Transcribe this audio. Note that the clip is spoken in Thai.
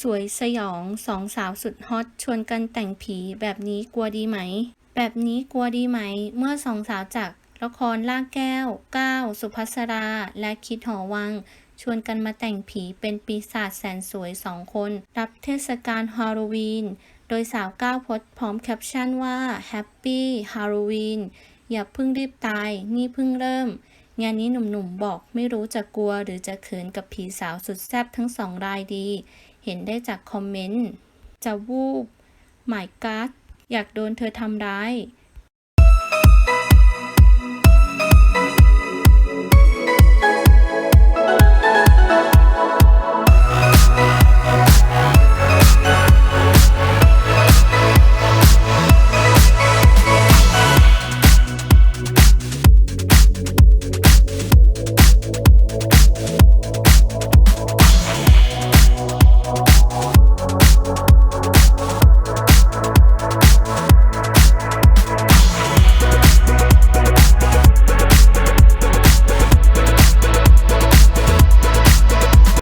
สวยสยองสองสาวสุดฮอตชวนกันแต่งผีแบบนี้กลัวดีไหม แบบนี้กลัวดีไหม เมื่อสองสาวจากละครล่ากแก้วก้าวสุภัสรา และคิดหอวัง ชวนกันมาแต่งผีเป็นปีศาจแสนสวยสองคน รับเทศกาลฮาโลวีน โดยสาวก้าวพสต์พร้อมแคปชั่นว่า Happy Halloween อย่าเพิ่งรีบตาย นี่เพิ่งเริ่ม งานนี้หนุ่มๆบอกไม่รู้จะกลัวหรือจะเขินกับผีสาวสุดแซ่บทั้งสองรายดี เห็นได้จากคอมเมนต์ จะวูบหมายกัดอยากโดนเธอทำร้าย